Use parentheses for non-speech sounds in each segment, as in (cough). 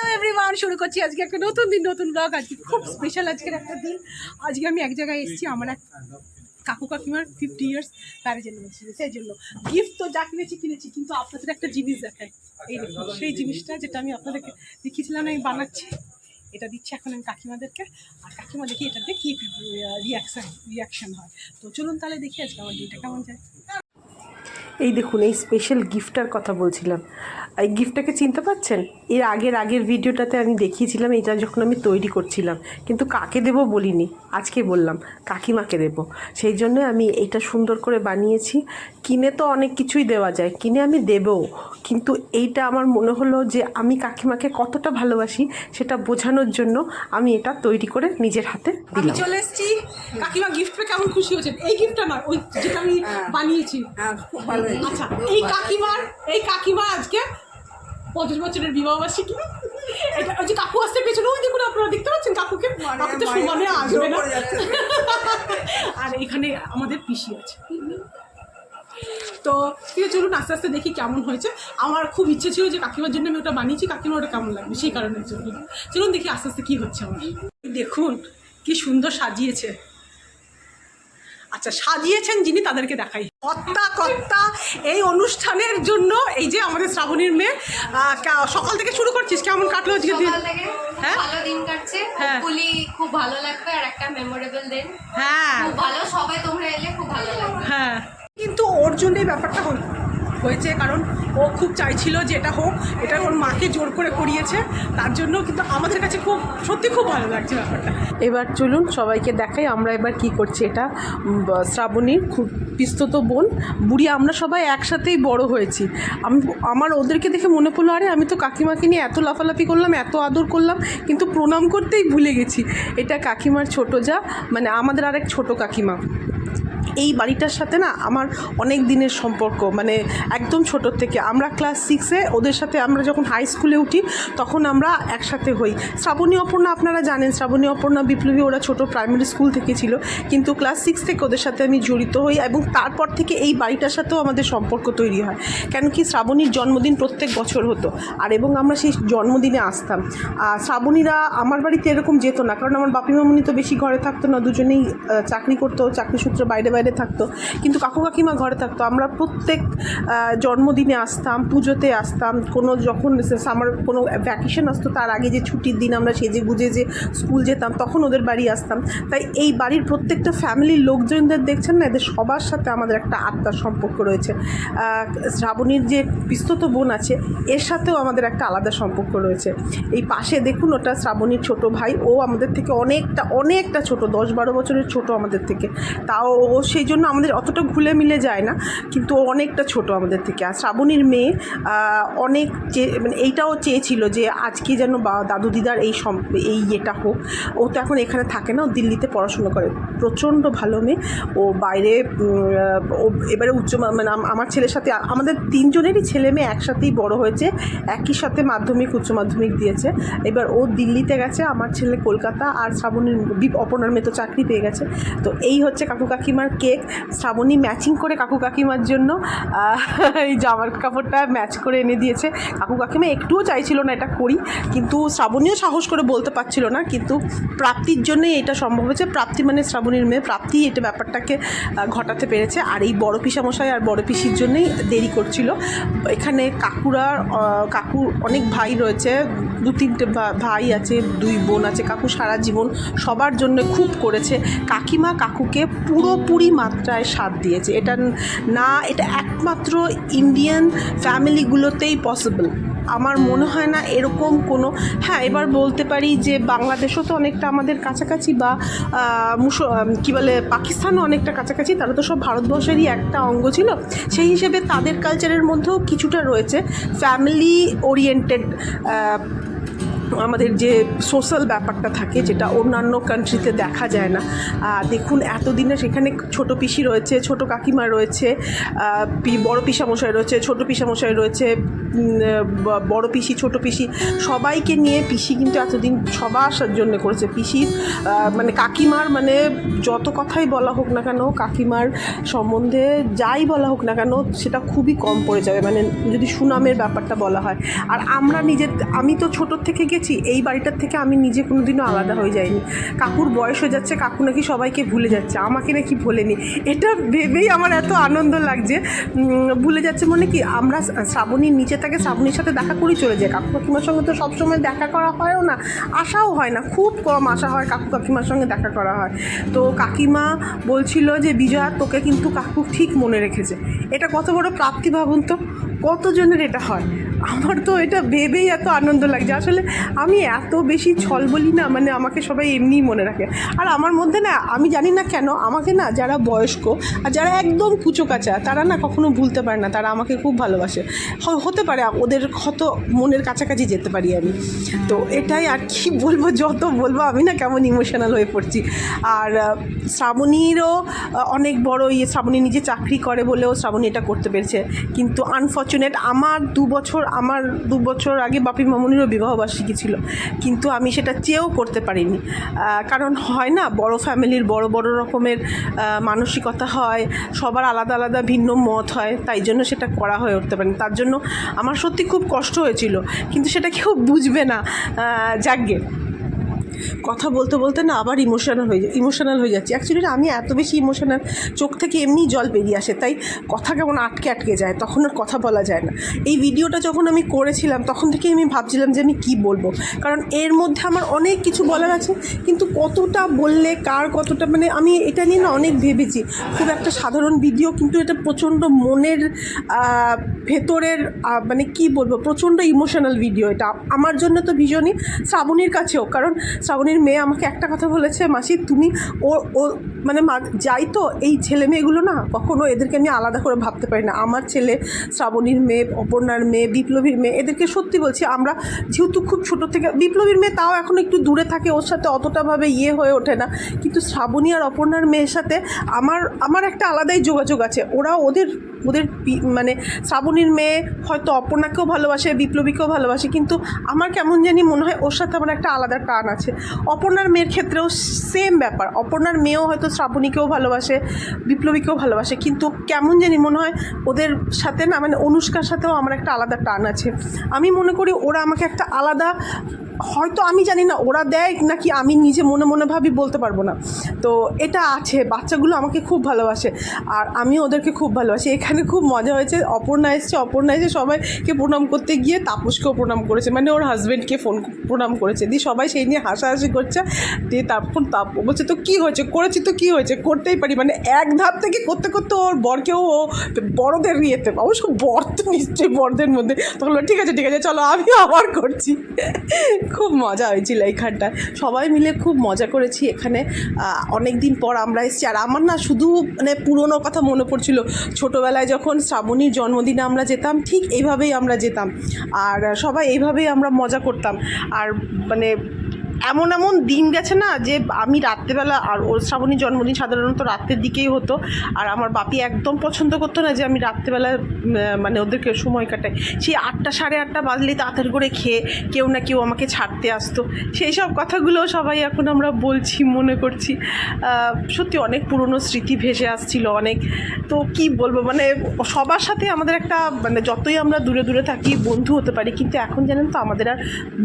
Hello everyone শুরু করছি আজকে একটা নতুন দিন, নতুন ব্লগ আজকে খুব স্পেশাল আজকের একটা দিন। আজকে আমি এক জায়গায় এসেছি, আমার এক কাকু কাকিমার ফিফটি ইয়ার্স ম্যারেজ অ্যানিভার্সারি সেই জন্য। গিফট তো যা কিনেছি কিনেছি, কিন্তু আপনাদের একটা জিনিস দেখাই। এই দেখুন, সেই জিনিসটা যেটা আমি আপনাদেরকে দেখিয়েছিলাম, আমি বানাচ্ছি। এটা দিচ্ছি এখন আমি কাকিমাদেরকে, আর কাকিমা দেখি এটাতে কী রিয়াকশান রিয়াকশান হয়। তো চলুন তাহলে দেখি আজকে আমার দিনটা কেমন যায়। এই দেখুন, এই স্পেশাল গিফটটার কথা বলছিলাম। এই গিফটটাকে চিনতে পারছেন? এর আগের আগের ভিডিওটাতে আমি দেখিয়েছিলাম এটা যখন আমি তৈরি করছিলাম। কিন্তু কাকে দেব বলিনি আজকে বললাম কাকিমাকে দেব। সেই জন্য আমি এটা সুন্দর করে বানিয়েছি। কিনে তো অনেক কিছুই দেওয়া যায় কিনে আমি দেবও। কিন্তু এইটা আমার মনে হলো যে আমি কাকিমাকে কতটা ভালোবাসি সেটা বোঝানোর জন্য আমি এটা তৈরি করে নিজের হাতে আমি দিলাম। চলে এসেছি। কাকিমা গিফট পেয়ে কেমন খুশি হয়েছেন এই গিফটটা নয় ওই যেটা আমি বানিয়েছি। হ্যাঁ খুব ভালো আচ্ছা এই কাকিমার এই কাকিমা আজকে পঞ্চাশ বছরের বিবাহ বার্ষিকী? এটা ওই যে কাকু আসতে পেছনে ওই দেখুন আপনারা দেখতে পাচ্ছেন কাকুকে? কাকু তো সমানে আসবে না। (laughs) আর এখানে আমাদের পিসি আছে। তো ঠিক চলুন আস্তে আস্তে দেখি কেমন হয়েছে। আমার খুব ইচ্ছে ছিল যে কাকিমার জন্য আমি ওটা বানিয়েছি কাকিমা ওটা কেমন লাগবে সেই কারণের জন্য। চলুন দেখি আস্তে আস্তে কী হচ্ছে আমার। দেখুন কি সুন্দর সাজিয়েছে। আচ্ছা সাজিয়েছেন যিনি তাদেরকে দেখাই। কর্তা কর্তা এই অনুষ্ঠানের জন্য এই যে আমাদের শ্রাবণীর মেয়ে সকাল থেকে শুরু করছিস? কেমন কাটলো আজকে দিন? হ্যাঁ? ভালো দিন কাটছে। হ্যাঁ। হোপফুলি খুব ভালো লাগবে আর একটা মেমোরেবল দিন। হ্যাঁ। খুব ভালো সবাই তোমরা এলে খুব ভালো লাগবে। হ্যাঁ। কিন্তু ওর জন্য এই ব্যাপারটা হল হয়েছে, কারণ ও খুব চাইছিল যে এটা হোক। এটা ওর মাকে জোর করে করিয়েছে। তার জন্য কিন্তু আমাদের কাছে খুব, সত্যি খুব ভালো লাগছে ব্যাপারটা। এবার চলুন সবাইকে দেখাই আমরা এবার কি করছি। এটা শ্রাবণীর খুব পিস্তত বোন। বুড়ি, আমরা সবাই একসাথেই বড় হয়েছি। আমি, আমার ওদেরকে দেখে মনে পড়ল, আরে, আমি তো কাকিমাকে নিয়ে এত লাফালাফি করলাম, এত আদর করলাম, কিন্তু প্রণাম করতেই ভুলে গেছি। এটা কাকিমার ছোট যা মানে আমাদের আরেক ছোট কাকিমা। এই বাড়িটার সাথে না আমার অনেক দিনের সম্পর্ক মানে একদম ছোটোর থেকে। আমরা ক্লাস সিক্সে ওদের সাথে আমরা যখন হাই স্কুলে উঠি, তখন আমরা একসাথে হই। শ্রাবণী, অপর্ণা আপনারা জানেন, শ্রাবণী, অপর্ণা, বিপ্লবী ওরা ছোট প্রাইমারি স্কুল থেকে ছিল। কিন্তু ক্লাস সিক্স থেকে ওদের সাথে আমি জড়িত হই এবং তারপর থেকে এই বাড়িটার সাথেও আমাদের সম্পর্ক তৈরি হয়। কেন কি শ্রাবণীর জন্মদিন প্রত্যেক বছর হতো। আর এবং আমরা সেই জন্মদিনে আসতাম। আর শ্রাবণীরা আমার বাড়িতে এরকম যেত না, কারণ আমার বাপি মামুনি তো বেশি ঘরে থাকতো না, দুজনেই চাকরি করতো চাকরি সূত্রে বাইরে বাইরে থাকতো। কিন্তু কাকু কাকিমা ঘরে থাকতো। আমরা প্রত্যেক জন্মদিনে আসতাম, পুজোতে আসতাম। কোনো যখন সামার কোনো ভ্যাকেশন আসতো, তার আগে যে ছুটির দিন আমরা সেজে গুজে যে স্কুল যেতাম, তখন ওদের বাড়ি আসতাম। তাই এই বাড়ির প্রত্যেকটা ফ্যামিলির লোকজনদের দেখছেন না? এদের সবার সাথে আমাদের একটা আত্মার সম্পর্ক রয়েছে। শ্রাবণীর যে পিস্তত বোন আছে, এর সাথেও আমাদের একটা আলাদা সম্পর্ক রয়েছে। এই পাশে দেখুন ওটা শ্রাবণীর ছোট ভাই। ও আমাদের থেকে অনেকটা অনেকটা ছোট, দশ বারো বছরের ছোট আমাদের থেকে। তাও ও সেই জন্য আমাদের অতটা ঘুলে মিলে যায় না, কিন্তু অনেকটা ছোট আমাদের থেকে। আর শ্রাবণীর মেয়ে অনেক মানে এইটাও চেয়েছিল যে আজকে যেন বা, দাদু দিদার এই এই ইয়েটা হোক। ও তো এখন এখানে থাকে না, ও দিল্লিতে পড়াশুনো করে। প্রচণ্ড ভালো মেয়ে। ও বাইরে ও এবারে উচ্চ মানে আমার ছেলের সাথে, আমাদের তিনজনেরই ছেলে মেয়ে একসাথেই বড় হয়েছে, একই সাথে মাধ্যমিক, উচ্চ মাধ্যমিক দিয়েছে। এবার ও দিল্লিতে গেছে, আমার ছেলে কলকাতা, আর শ্রাবণীর অপনার মেয়ে তো চাকরি পেয়ে গেছে। তো এই হচ্ছে কাকু কাকিমার কেক, শ্রাবণী ম্যাচিং করে কাকু কাকিমার জন্য এই জামার কাপড়টা ম্যাচ করে এনে দিয়েছে। কাকু কাকিমা একটুও চাইছিল না এটা করি, কিন্তু শ্রাবণীও সাহস করে বলতে পারছিল না, কিন্তু প্রাপ্তির জন্যই এটা সম্ভব হয়েছে। প্রাপ্তি মানে শ্রাবণীর মেয়ে, প্রাপ্তি এটা ব্যাপারটাকে ঘটাতে পেরেছে। আর এই বড় পিসামশাই আর বড় পিসির জন্যই দেরি করছিল। এখানে কাকুরা কাকুর অনেক ভাই রয়েছে, দু তিনটে ভাই আছে, দুই বোন আছে। কাকু সারা জীবন সবার জন্য খুব করেছে। কাকিমা কাকুকে পুরোপুরি মাত্রায় সাথ দিয়েছে। এটা না, এটা একমাত্র ইন্ডিয়ান ফ্যামিলিগুলোতেই পসিবল আমার মনে হয় না এরকম কোনো হ্যাঁ এবার বলতে পারি যে বাংলাদেশও তো অনেকটা আমাদের কাছাকাছি বা মুসো কী বলে, পাকিস্তানও অনেকটা কাছাকাছি, তারা তো সব ভারতবর্ষেরই একটা অঙ্গ ছিল। সেই হিসেবে তাদের কালচারের মধ্যেও কিছুটা রয়েছে ফ্যামিলি ওরিয়েন্টেড আমাদের যে সোশ্যাল ব্যাপারটা থাকে যেটা অন্যান্য কান্ট্রিতে দেখা যায় না। দেখুন, এতদিনে সেখানে ছোট পিসি রয়েছে, ছোট কাকিমা রয়েছে বড় পিসামশাই রয়েছে, ছোট পিসামশাই রয়েছে বড় পিসি, ছোট পিসি, সবাইকে নিয়ে পিসি কিন্তু এতদিন সবার জন্য করেছে। পিসির মানে কাকিমার মানে যত কথাই বলা হোক না কেন, কাকিমার সম্বন্ধে যাই বলা হোক না কেন, সেটা খুবই কম পড়ে যাবে। মানে যদি সুনামের ব্যাপারটা বলা হয়। আর আমরা নিজের, আমি তো ছোটোর থেকে গেছি, এই বাড়িটার থেকে আমি নিজে কোনোদিনও আলাদা হয়ে যাইনি। কাকুর বয়স হয়ে যাচ্ছে, কাকু নাকি সবাইকে ভুলে যাচ্ছে, আমাকে নাকি ভোলেনি। এটা ভেবেই আমার এত আনন্দ লাগছে। ভুলে যাচ্ছে মানে কি, আমরা শ্রাবণীর নিচে থাকে শ্রাবণীর সাথে দেখা করেই চলে যায়। কাকু কাকিমার সঙ্গে তো সবসময় দেখা করা হয়ও না, আশাও হয় না। খুব কম আশা হয় কাকু কাকিমার সঙ্গে দেখা করা হয়। তো কাকিমা বলছিল যে, বিজয়া, তোকে কিন্তু কাকু ঠিক মনে রেখেছে। এটা কত বড় প্রাপ্তি ভাবুন তো? কতজনের এটা হয়? আমার তো এটা ভেবেই এত আনন্দ লাগছে। আসলে আমি এত বেশি ছল বলি না মানে আমাকে সবাই এমনিই মনে রাখে। আর আমার মধ্যে না, আমি জানি না কেন, আমাকে না যারা বয়স্ক আর যারা একদম কুচো কাচা, তারা না কখনো ভুলতে পারে না, তারা আমাকে খুব ভালোবাসে। হতে পারে, ওদের হয়তো মনের কাছাকাছি যেতে পারি আমি। তো এটাই আর কি বলব, যত বলব, আমি না কেমন ইমোশনাল হয়ে পড়ছি। আর শ্রাবণীরও অনেক বড় ইয়ে শ্রাবণী নিজে চাকরি করে বলেও শ্রাবণী এটা করতে পেরেছে। কিন্তু আনফর্চুনেট আমার দু বছর আমার দু বছর আগে বাপি মামুনিরও বিবাহবার্ষিকী ছিল। কিন্তু আমি সেটা চেয়েও করতে পারিনি। কারণ হয় না, বড় ফ্যামিলির বড় বড় রকমের মানসিকতা হয়, সবার আলাদা আলাদা ভিন্ন মত হয়, তাই জন্য সেটা করা হয়ে উঠতে পারেনি। তার জন্য আমার সত্যি খুব কষ্ট হয়েছিল, কিন্তু সেটা কেউ বুঝবে না যাকগে কথা বলতে বলতে না আবার ইমোশনাল হয়ে ইমোশনাল হয়ে যাচ্ছে। অ্যাকচুয়ালি আমি এত বেশি ইমোশনাল চোখ থেকে এমনি জল বেরিয়ে আসে, তাই কথা কেমন আটকে আটকে যায়, তখন আর কথা বলা যায় না। এই ভিডিওটা যখন আমি করেছিলাম, তখন থেকে আমি ভাবছিলাম যে আমি কি বলব, কারণ এর মধ্যে আমার অনেক কিছু বলার আছে, কিন্তু কতটা বললে, কার কতটা মানে আমি এটা নিয়ে না অনেক ভেবেছি। খুব একটা সাধারণ ভিডিও কিন্তু এটা প্রচণ্ড মনের ভেতরের মানে কি বলব, প্রচণ্ড ইমোশনাল ভিডিও এটা। আমার জন্য তো ভীষণই শ্রাবণীর কাছেও, কারণ শ্রাবণীর মেয়ে আমাকে একটা কথা বলেছে, মাসি, তুমি ও ও মানে যাই তো, এই ছেলে মেয়েগুলো না কখনো এদেরকে আমি আলাদা করে ভাবতে পারি না। আমার ছেলে শ্রাবণীর মেয়ে, অপর্ণার মেয়ে, বিপ্লবীর মেয়ে, এদেরকে সত্যি বলছি, আমরা যেহেতু খুব ছোট থেকে, বিপ্লবীর মেয়ে তাও এখন একটু দূরে থাকে, ওর সাথে অতটাভাবে ইয়ে হয়ে ওঠে না। কিন্তু শ্রাবণী আর অপর্ণার মেয়ের সাথে আমার আমার একটা আলাদাই যোগাযোগ আছে। ওরা ওদের ওদের মানে শ্রাবণীর মেয়ে হয়তো অপর্ণাকেও ভালোবাসে, বিপ্লবীকেও ভালোবাসে, কিন্তু আমার কেমন জানি মনে হয় ওর সাথে আমার একটা আলাদা টান আছে। অপর্ণার মেয়ের ক্ষেত্রেও সেম ব্যাপার। অপর্ণার মেয়েও হয়তো শ্রাবণীকেও ভালোবাসে, বিপ্লবীকেও ভালোবাসে, কিন্তু কেমন জানি মনে হয় ওদের সাথে না মানে অনুষ্কার সাথেও আমার একটা আলাদা টান আছে। আমি মনে করি ওরা আমাকে একটা আলাদা, হয়তো আমি জানি না ওরা দেয় নাকি আমি নিজে মনে মনে ভাবি বলতে পারব না। তো এটা আছে, বাচ্চাগুলো আমাকে খুব ভালোবাসে, আর আমি ওদেরকে খুব ভালোবাসি। এখানে খুব মজা হয়েছে। অপর্ণা এসছে। অপর্ণা এসে সবাইকে প্রণাম করতে গিয়ে তাপসকেও প্রণাম করেছে। মানে ওর হাজব্যান্ডকে ফোন প্রণাম করেছে। দিয়ে সবাই সেই নিয়ে হাসাহাসি করছে। দিয়ে তারপর তাপ বলছে, তো কী হয়েছে? করেছি তো কী হয়েছে? করতেই পারি। মানে এক ধাপ থেকে করতে করতে ওর বরকেও ও বড়দের ইয়েতে অবশ্য বর তো নিশ্চয়ই বড়দের মধ্যে। তখন ঠিক আছে ঠিক আছে, চলো আমি আবার করছি। খুব মজা হয়েছিল এইখানটায়। সবাই মিলে খুব মজা করেছি এখানে। অনেক দিন পর আমরা এসেছি। আর আমার না শুধু মানে পুরোনো কথা মনে পড়ছিল। ছোটোবেলায় যখন শ্রাবণীর জন্মদিনে আমরা যেতাম, ঠিক এইভাবেই আমরা যেতাম। আর সবাই এইভাবেই আমরা মজা করতাম। আর মানে এমন এমন দিন গেছে না যে আমি রাত্রেবেলা আর ওর শ্রাবণীর জন্মদিন সাধারণত রাত্রের দিকেই হতো। আর আমার বাপি একদম পছন্দ করতো না যে আমি রাত্রেবেলা মানে ওদেরকে সময় কাটাই। সেই আটটা, সাড়ে আটটা বাজলেই তাড়াতাড়ি করে খেয়ে কেউ না কেউ আমাকে ছাড়তে আসতো। সেই সব কথাগুলো সবাই এখন আমরা বলছি, মনে করছি। সত্যি অনেক পুরনো স্মৃতি ভেসে আসছিল, অনেক। তো কি বলব মানে সবার সাথে আমাদের একটা মানে যতই আমরা দূরে দূরে থাকি, বন্ধু হতে পারি, কিন্তু এখন জানেন তো আমাদের আর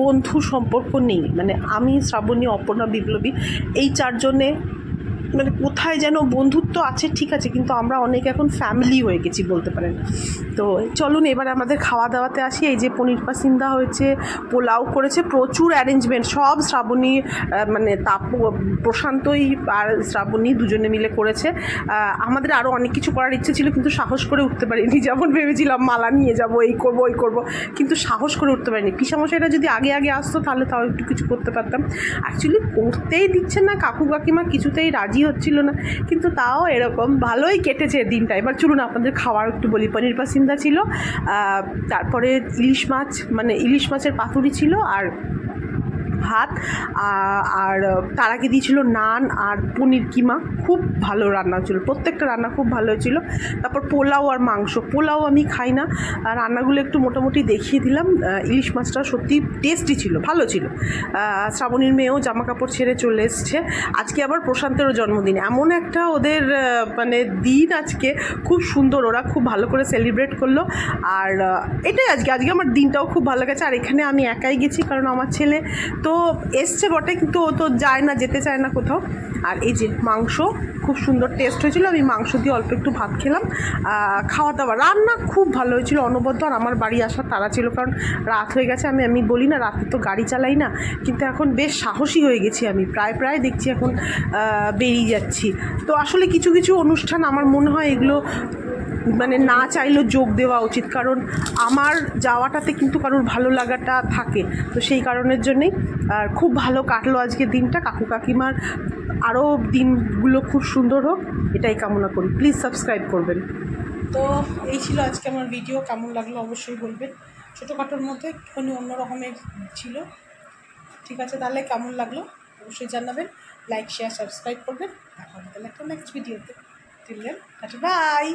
বন্ধু সম্পর্ক নেই। মানে আমি শ্রাবণী অপর্ণা বিপ্লবী এই চারজনে মানে কোথায় যেন বন্ধুত্ব আছে, ঠিক আছে, কিন্তু আমরা অনেক এখন ফ্যামিলি হয়ে গেছি বলতে পারেন। তো চলুন এবার আমাদের খাওয়া দাওয়াতে আসি। এই যে পনির পাসিন্দা হয়েছে, পোলাও করেছে, প্রচুর অ্যারেঞ্জমেন্ট সব শ্রাবণী মানে তাপ, প্রশান্তই আর শ্রাবণী দুজনে মিলে করেছে। আমাদের আরও অনেক কিছু করার ইচ্ছে ছিল, কিন্তু সাহস করে উঠতে পারিনি। যেমন ভেবেছিলাম, মালা নিয়ে যাব, এই করব, ওই করব, কিন্তু সাহস করে উঠতে পারিনি। পিসামশাইরা যদি আগে আগে আসতো, তাহলে তাও একটু কিছু করতে পারতাম। অ্যাকচুয়ালি করতেই দিচ্ছে না কাকু কাকিমা, কিছুতেই রাজি হচ্ছিল না। কিন্তু তাও এরকম ভালোই কেটেছে দিনটা। এবার চলুন আপনাদের খাওয়ার একটু বলি। পনির পাসিন্দা ছিল তারপরে ইলিশ মাছ মানে ইলিশ মাছের পাতুরি ছিল আর ভাত আর তার আগে দিয়েছিল নান আর পনির কিমা। খুব ভালো রান্না হয়েছিল প্রত্যেকটা রান্না খুব ভালো হয়েছিল। তারপর পোলাও আর মাংস। পোলাও আমি খাই না। আর রান্নাগুলো একটু মোটামুটি দেখিয়ে দিলাম। ইলিশ মাছটা সত্যি টেস্টি ছিল, ভালো ছিল। শ্রাবণীর মেয়েও জামা কাপড় ছেড়ে চলে এসছে। আজকে আবার প্রশান্তেরও জন্মদিন। এমন একটা ওদের মানে দিন আজকে। খুব সুন্দর, ওরা খুব ভালো করে সেলিব্রেট করল। আর এটাই আজকে। আজকে আমার দিনটাও খুব ভালো গেছে। আর এখানে আমি একাই গেছি কারণ আমার ছেলে তো এসছে বটে, কিন্তু ও তো যায় না, যেতে চায় না কোথাও। আর এই যে মাংস, খুব সুন্দর টেস্ট হয়েছিল। আমি মাংস দিয়ে অল্প একটু ভাত খেলাম। খাওয়া দাওয়া রান্না খুব ভালো হয়েছিল। অনবদ্য আর আমার বাড়ি আসার তারা ছিল, কারণ রাত হয়ে গেছে। আমি আমি বলি না, রাতে তো গাড়ি চালাই না, কিন্তু এখন বেশ সাহসী হয়ে গেছি আমি। প্রায় প্রায় দেখছি এখন বেরিয়ে যাচ্ছি। তো আসলে কিছু কিছু অনুষ্ঠান আমার মনে হয় এগুলো মানে না চাইলেও যোগ দেওয়া উচিত। কারণ আমার যাওয়াটাতে কিন্তু কারোর ভালো লাগাটা থাকে। তো সেই কারণের জন্যেই, আর খুব ভালো কাটলো আজকে দিনটা। কাকু কাকিমার আরও দিনগুলো খুব সুন্দর হোক, এটাই কামনা করি। প্লিজ সাবস্ক্রাইব করবেন। তো এই ছিল আজকে আমার ভিডিও কেমন লাগল অবশ্যই বলবেন। ছোটোখাটোর মধ্যে একটুখানি অন্য রকমের ছিল। ঠিক আছে, তাহলে কেমন লাগল অবশ্যই জানাবেন। লাইক শেয়ার সাবস্ক্রাইব করবেন। তাহলে একটা নেক্সট ভিডিওতে বাই